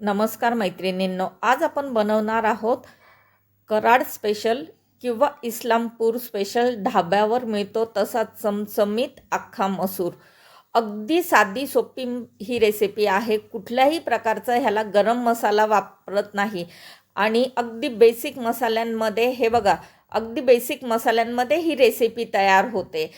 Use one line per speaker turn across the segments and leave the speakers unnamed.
नमस्कार मैत्रिणींनो आज आपण बनवणार आहोत कराड स्पेशल किंवा इस्लामपूर स्पेशल. ढाब्यावर मिळतो तसा चमचमीत अख्खा मसूर. अगदी साधी सोपी ही रेसिपी आहे. कुठल्याही प्रकारचा ह्याला गरम मसाला वापरत नाही. आणि अगदी बेसिक मसाल्यांमध्ये हे बघा अगदी बेसिक मसाल्यांमध्ये ही रेसिपी तयार होते.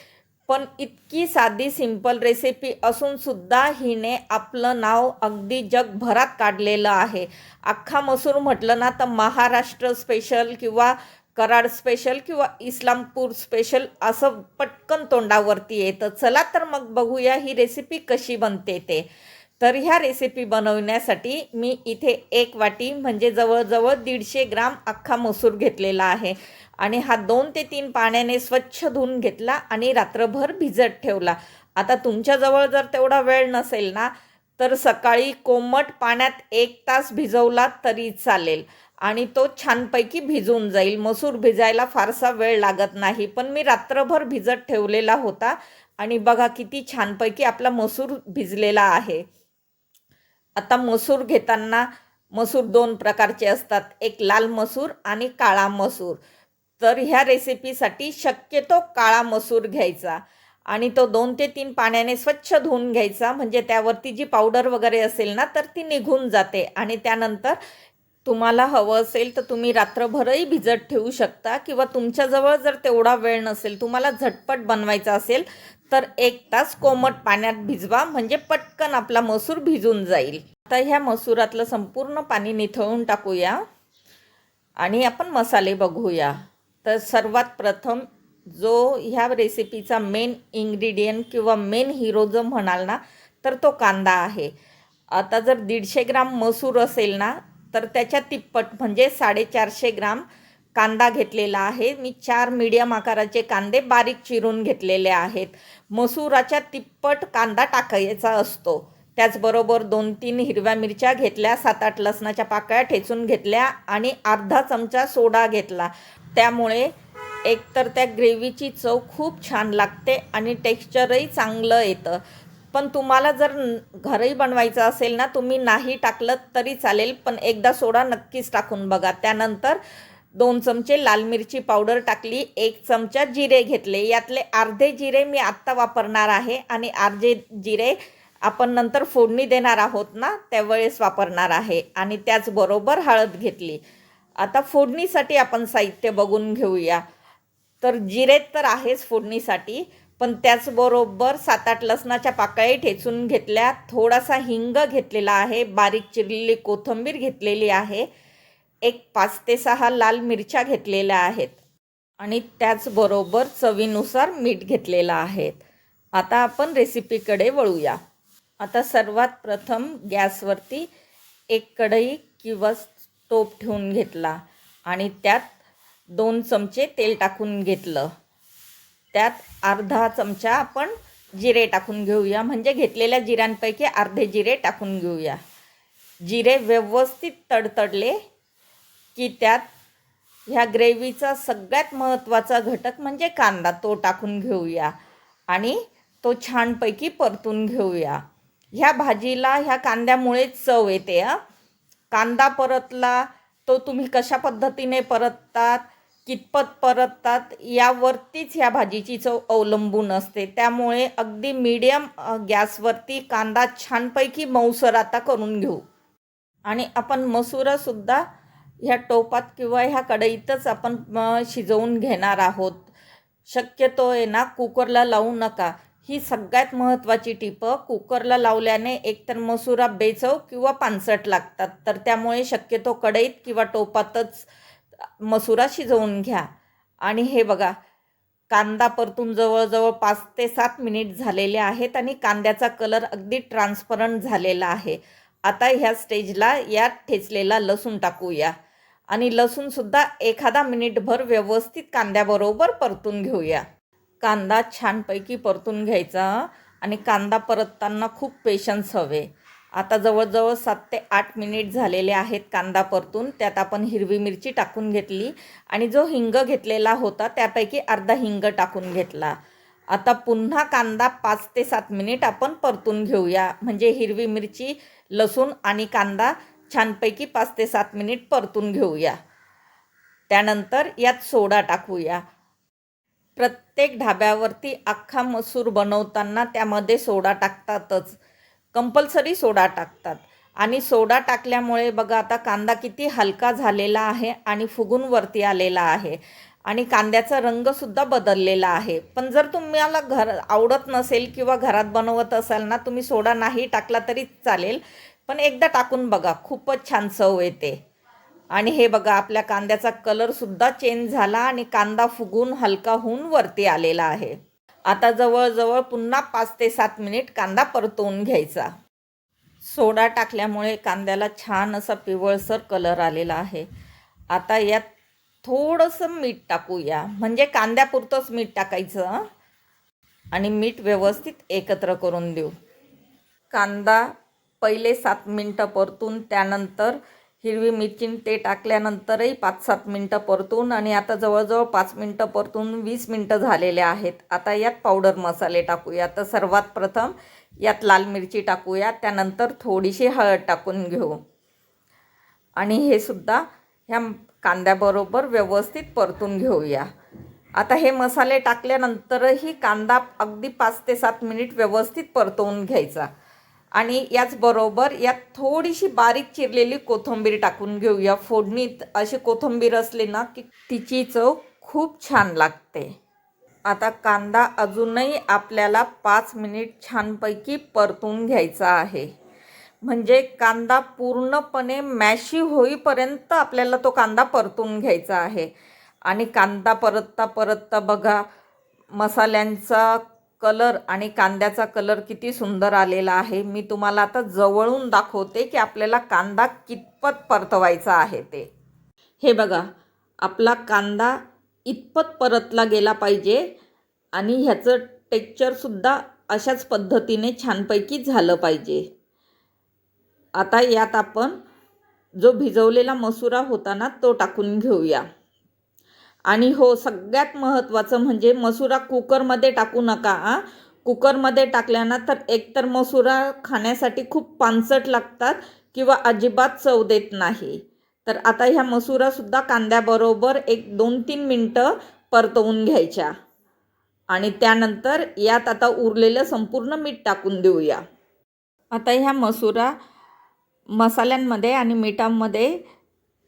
पण इतकी साधी सिंपल रेसिपी असून सुद्धा हिने आपलं नाव अगदी जगभरात काढलेलं आहे. अख्खा मसूर म्हटलं ना तर महाराष्ट्र स्पेशल किंवा कराड स्पेशल किंवा इस्लामपूर स्पेशल असं पटकन तोंडावरती येतं. चला तर मग बघूया ही रेसिपी कशी बनते ते. तर ह्या रेसिपी बनवण्यासाठी मी इथे एक वाटी म्हणजे जवळजवळ दीडशे ग्राम अख्खा मसूर घेतलेला आहे. आणि हा दोन ते तीन पाण्याने स्वच्छ धुवून घेतला आणि रात्रभर भिजत ठेवला. आता तुमच्याजवळ जर तेवढा वेळ नसेल ना तर सकाळी कोमट पाण्यात एक तास भिजवला तरी चालेल. आणि तो छानपैकी भिजून जाईल. मसूर भिजायला फारसा वेळ लागत नाही पण मी रात्रभर भिजत ठेवलेला होता. आणि बघा किती छानपैकी आपला मसूर भिजलेला आहे. आता मसूर घेताना मसूर दोन प्रकारचे असतात. एक लाल मसूर आणि काळा मसूर. तर ह्या रेसिपीसाठी शक्यतो काळा मसूर घ्यायचा आणि तो दोन ते तीन पाण्याने स्वच्छ धुवून घ्यायचा. म्हणजे त्यावरती जी पावडर वगैरे असेल ना तर ती निघून जाते आणि त्यानंतर तुम्हाला हवं असेल तर तुम्ही रात्रभरही भिजत ठेवू शकता किंवा तुमच्याजवळ जर तेवढा वेळ नसेल तुम्हाला झटपट बनवायचा असेल तर एक तास कोमट पाण्यात भिजवा म्हणजे पटकन आपला मसूर भिजून जाईल. आता ह्या मसुरातलं संपूर्ण पाणी निथळून टाकूया आणि आपण मसाले बघूया. तर सर्वात प्रथम जो ह्या रेसिपीचा मेन इंग्रेडियंट किंवा मेन हिरो जो म्हणाल ना तर तो कांदा आहे. आता जर दीडशे ग्राम मसूर असेल ना तर त्याच्या तिप्पट म्हणजे साडेचारशे ग्राम कांदा घेतलेला आहे. मी चार मीडियम आकाराचे कांदे बारीक चिरून घेतलेले आहेत. मसुराच्या तिप्पट कांदा टाकायचा असतो. त्याचबरोबर दोन तीन हिरव्या मिरच्या घेतल्या सात आठ लसणाच्या पाकळ्या ठेचून घेतल्या आणि अर्धा चमचा सोडा घेतला. त्यामुळे एकतर त्या ग्रेव्हीची चव खूप छान लागते आणि टेक्स्चरही चांगलं येतं. पण तुम्हाला जर घरही बनवायचं असेल ना तुम्ही नाही टाकलं तरी चालेल पण एकदा सोडा नक्कीच टाकून बघा. त्यानंतर दोन चमचे लाल मिरची पावडर टाकली एक चमचा जिरे घेतले. यातले अर्धे जिरे मी आत्ता वापरणार आहे आणि अर्धे जिरे आपण नंतर फोडणी देणार आहोत ना त्यावेळेस वापरणार आहे. आणि त्याचबरोबर हळद घेतली. आता फोडणीसाठी आपण साहित्य बघून घेऊया. तर जिरे तर आहेच फोडणीसाठी पण त्याचबरोबर सात आठ लसणाच्या पाकळी ठेचून घेतल्या. थोडासा हिंग घेतलेला आहे. बारीक चिरलेली कोथिंबीर घेतलेली आहे. एक पाच ते सहा लाल मिरच्या घेतलेल्या आहेत. आणि त्याचबरोबर चवीनुसार मीठ घेतलेलं आहे. आता आपण रेसिपीकडे वळूया. आता सर्वात प्रथम गॅसवरती एक कढई किंवा स्टोप ठेवून घेतला. आणि त्यात दोन चमचे तेल टाकून घेतलं. त्यात अर्धा चमचा आपण जिरे टाकून घेऊया. म्हणजे घेतलेल्या जिऱ्यांपैकी अर्धे जिरे टाकून घेऊया. जिरे व्यवस्थित तडतडले की त्यात ह्या ग्रेव्हीचा सगळ्यात महत्त्वाचा घटक म्हणजे कांदा तो टाकून घेऊया आणि तो छानपैकी परतून घेऊया. ह्या भाजीला ह्या कांद्यामुळे चव येते हां. कांदा परतला तो तुम्ही कशा पद्धतीने परततात कितपत परततात यावरतीच ह्या भाजीची चव अवलंबून असते. त्यामुळे अगदी मीडियम गॅसवरती कांदा छानपैकी मऊसर आता करून घेऊ. आणि आपण मसुरासुद्धा ह्या टोपात किंवा ह्या कढईतच आपण शिजवून घेणार आहोत. शक्यतो आहे ना कुकरला लावू नका. ही सगळ्यात महत्त्वाची टिपं कुकरला लावल्याने एकतर मसुरा बेचव किंवा पानसट लागतात. तर त्यामुळे शक्यतो कढईत किंवा टोपातच मसुरा शिजवून घ्या. आणि हे बघा कांदा परतून जवळजवळ पाच ते सात मिनिट झालेले आहेत आणि कांद्याचा कलर अगदी ट्रान्सपरंट झालेला आहे. आता ह्या स्टेजला यात ठेचलेला लसूण टाकूया. आणि लसूणसुद्धा एखादा मिनिटभर व्यवस्थित कांद्याबरोबर परतून घेऊया. कांदा छानपैकी परतून घ्यायचा आणि कांदा परतताना खूप पेशन्स हवे. आता जवळजवळ सात ते आठ मिनिट झालेले आहेत कांदा परतून. त्यात आपण हिरवी मिरची टाकून घेतली. आणि जो हिंग घेतलेला होता त्यापैकी अर्धा हिंग टाकून घेतला. आता पुन्हा कांदा पाच ते सात मिनिट आपण परतून घेऊया. म्हणजे हिरवी मिरची लसूण आणि कांदा छानपैकी पाच ते सात मिनिट परतून घेऊया. त्यानंतर यात सोडा टाकूया. प्रत्येक ढाब्यावरती अख्खा मसूर बनवताना त्यामध्ये सोडा टाकतातच. कंपल्सरी सोडा टाकतात. आणि सोडा टाकल्यामुळे बघा आता कांदा किती हलका झालेला आहे आणि फुगून वरती आलेला आहे. आणि कांद्याचा रंगसुद्धा बदललेला आहे. पण जर तुम्हाला घर आवडत नसेल किंवा घरात बनवत असाल ना तुम्ही सोडा नाही टाकला तरी चालेल. पण एकदा टाकून बघा खूपच छान चव येते. आणि हे बघा आपल्या कांद्याचा कलरसुद्धा चेंज झाला आणि कांदा फुगून हलका होऊन वरती आलेला आहे. आता जवळजवळ पुन्हा पाच ते सात मिनिट कांदा परतवून घ्यायचा. सोडा टाकल्यामुळे कांद्याला छान असा पिवळसर कलर आलेला आहे. आता यात थोडंसं मीठ टाकूया. म्हणजे कांद्यापुरतंच मीठ टाकायचं आणि मीठ व्यवस्थित एकत्र करून देऊ. कांदा पहिले सात मिनटं परतून त्यानंतर हिरवी मिरची ते टाकल्यानंतरही पाच सात मिनटं परतून आणि आता जवळजवळ पाच मिनटं परतून वीस मिनटं झालेले आहेत. आता यात पावडर मसाले टाकूया. तर सर्वात प्रथम यात लाल मिरची टाकूया. त्यानंतर थोडीशी हळद टाकून घेऊ. आणि हे सुद्धा ह्या कांद्याबरोबर व्यवस्थित परतून घेऊया. आता हे मसाले टाकल्यानंतरही कांदा अगदी पाच ते सात मिनिट व्यवस्थित परतवून घ्यायचा. आणि याचबरोबर यात थोडीशी बारीक चिरलेली कोथिंबीर टाकून घेऊया. फोडणीत अशी कोथिंबीर असली ना की तिची चव खूप छान लागते. आता कांदा अजूनही आपल्याला पाच मिनिट छानपैकी परतून घ्यायचा आहे. म्हणजे कांदा पूर्णपणे मॅशी होईपर्यंत आपल्याला तो कांदा परतून घ्यायचा आहे. आणि कांदा परतता परतता बघा मसाल्यांचा कलर आणि कांद्याचा कलर किती सुंदर आलेला आहे. मी तुम्हाला आता जवळून दाखवते की आपल्याला कांदा कितपत परतवायचा आहे ते. हे बघा आपला कांदा इतपत परतला गेला पाहिजे आणि ह्याचं टेक्चरसुद्धा अशाच पद्धतीने छानपैकी झालं पाहिजे. आता यात आपण जो भिजवलेला मसुरा होता ना तो टाकून घेऊया. आणि हो सगळ्यात महत्त्वाचं म्हणजे मसुरा कुकरमध्ये टाकू नका आ कुकरमध्ये टाकल्यानं तर एकतर मसुरा खाण्यासाठी खूप पानसट लागतात किंवा अजिबात चव देत नाही. तर आता ह्या मसुरासुद्धा कांद्याबरोबर एक दोन तीन मिनटं परतवून घ्यायच्या. आणि त्यानंतर यात आता उरलेलं संपूर्ण मीठ टाकून देऊया. आता ह्या मसुरा मसाल्यांमध्ये आणि मिठामध्ये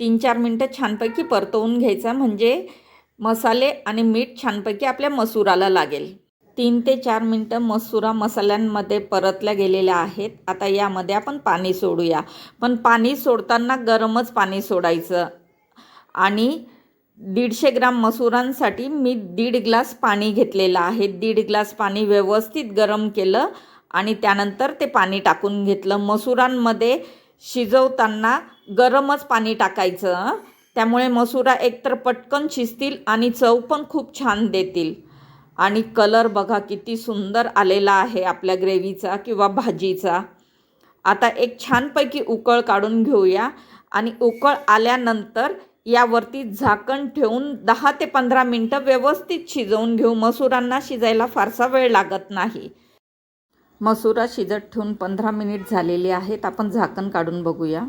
तीन चार मिनटं छानपैकी परतवून घ्यायचा. म्हणजे मसाले आणि मीठ छानपैकी आपल्या मसुराला लागेल. तीन ते चार मिनटं मसुरा मसाल्यांमध्ये परतल्या गेलेल्या आहेत. आता यामध्ये आपण पाणी सोडूया. पण पाणी सोडताना गरमच पाणी सोडायचं. आणि दीडशे ग्राम मसुरांसाठी मी दीड ग्लास पाणी घेतलेलं आहे. दीड ग्लास पाणी व्यवस्थित गरम केलं आणि त्यानंतर ते पाणी टाकून घेतलं. मसुरांमध्ये शिजवताना गरमच पाणी टाकायचं त्यामुळे मसुरा एकतर पटकन शिजतील आणि चव पण खूप छान देतील. आणि कलर बघा किती सुंदर आलेला आहे आपल्या ग्रेव्हीचा किंवा भाजीचा. आता एक छानपैकी उकळ काढून घेऊया. आणि उकळ आल्यानंतर यावरती झाकण ठेवून दहा ते पंधरा मिनटं व्यवस्थित शिजवून घेऊ. मसुरांना शिजायला फारसा वेळ लागत नाही. मसुरा शिजत ठेवून पंधरा मिनिट झालेले आहेत. आपण झाकण काढून बघूया.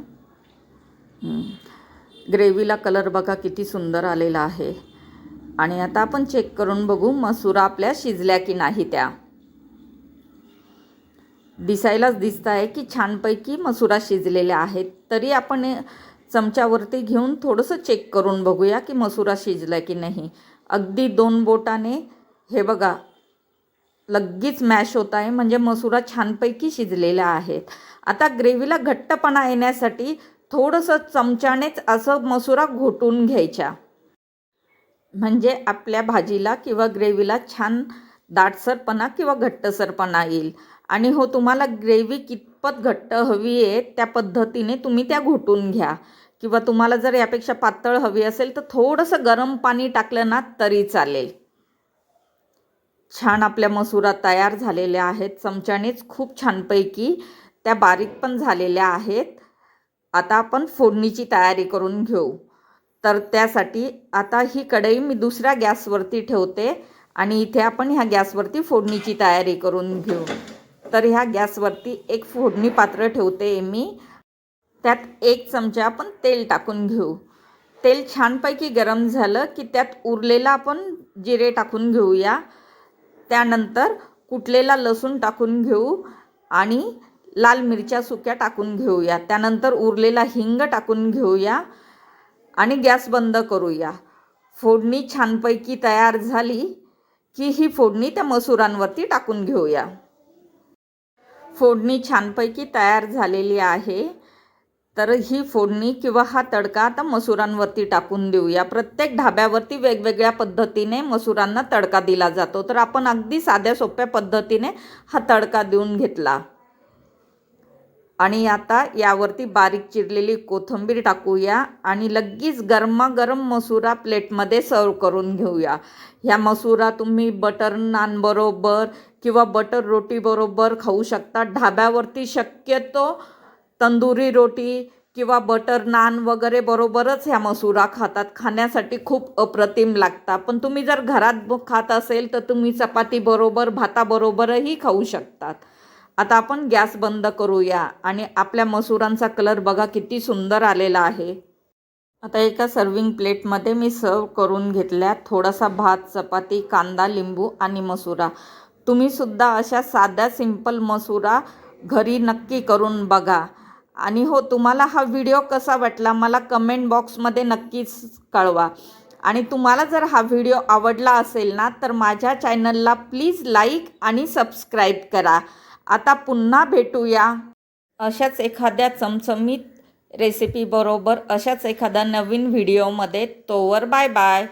ग्रेव्हीला कलर बघा किती सुंदर आलेला आहे. आणि आता आपण चेक करून बघू मसुरा आपल्या शिजल्या की नाही त्या. दिसायलाच दिसत आहे की छानपैकी मसुरा शिजलेल्या आहेत. तरी आपण चमच्यावरती घेऊन थोडंसं चेक करून बघूया की मसुरा शिजला की नाही. अगदी दोन बोटाने हे बघा लगेच मॅश होत आहे. म्हणजे मसुरा छानपैकी शिजलेल्या आहेत. आता ग्रेव्हीला घट्टपणा येण्यासाठी थोडंसं चमच्यानेच असं मसुरा घोटून घ्यायच्या. म्हणजे आपल्या भाजीला किंवा ग्रेव्हीला छान दाटसरपणा किंवा घट्टसरपणा येईल. आणि हो तुम्हाला ग्रेव्ही कितपत घट्ट हवी आहे त्या पद्धतीने तुम्ही त्या घोटून घ्या. किंवा तुम्हाला जर यापेक्षा पातळ हवी असेल तर थोडंसं गरम पाणी टाकलं ना तरी चालेल. छान आपल्या मसुरा तयार झालेल्या आहेत. चमच्यानेच खूप छानपैकी त्या बारीक पण झालेल्या आहेत. आता आपण फोडणीची तयारी करून घेऊ. तर त्यासाठी आता ही कढई मी दुसऱ्या गॅसवरती ठेवते आणि इथे आपण ह्या गॅसवरती फोडणीची तयारी करून घेऊ. तर ह्या गॅसवरती एक फोडणी पात्र ठेवते मी. त्यात एक चमचा आपण तेल टाकून घेऊ. तेल छानपैकी गरम झालं की त्यात उरलेला आपण जिरे टाकून घेऊया. त्यानंतर कुटलेला लसूण टाकून घेऊ आणि लाल मिरच्या सुक्या टाकून घेऊया. त्यानंतर उरलेला हिंग टाकून घेऊया आणि गॅस बंद करूया. फोडणी छानपैकी तयार झाली की ही फोडणी त्या मसुरांवरती टाकून घेऊया. फोडणी छानपैकी तयार झालेली आहे. तर ही फोडणी किंवा हा तडका आता मसुरांवरती टाकून देऊया. प्रत्येक ढाब्यावरती वेगवेगळ्या पद्धतीने मसुरांना तडका दिला जातो. तर आपण अगदी साध्या सोप्या पद्धतीने हा तडका देऊन घेतला. आणि आता यावरती बारीक चिरलेली कोथिंबीर टाकूया आणि लगेच गरमागरम मसुरा प्लेटमध्ये सर्व करून घेऊया. ह्या मसुरा तुम्ही बटर नानबरोबर किंवा बटर रोटीबरोबर खाऊ शकता. ढाब्यावरती शक्यतो तंदुरी रोटी किंवा बटर नान वगैरे बरोबरच ह्या मसुरा खातात. खाण्यासाठी खूप अप्रतिम लागतात. पण तुम्ही जर घरात खात असेल तर तुम्ही चपातीबरोबर भाताबरोबरही खाऊ शकतात. आता आपण गॅस बंद करूया आणि आपल्या मसुरांचा कलर बघा किती सुंदर आलेला आहे. आता एका सर्विंग प्लेटमध्ये मी सर्व करून घेतल्या थोडासा भात चपाती कांदा लिंबू आणि मसुरा. तुम्हीसुद्धा अशा साध्या सिंपल मसुरा घरी नक्की करून बघा. आणि हो तुम्हाला हा व्हिडिओ कसा वाटला मला कमेंट बॉक्समध्ये नक्कीच कळवा. आणि तुम्हाला जर हा व्हिडिओ आवडला असेल ना तर माझ्या चॅनलला प्लीज लाईक आणि सबस्क्राईब करा. आता पुन्हा भेटूया. अशाच एखाद्या चमचमीत रेसिपीबरोबर अशाच एखाद्या नवीन व्हिडिओमध्ये तोवर बाय बाय.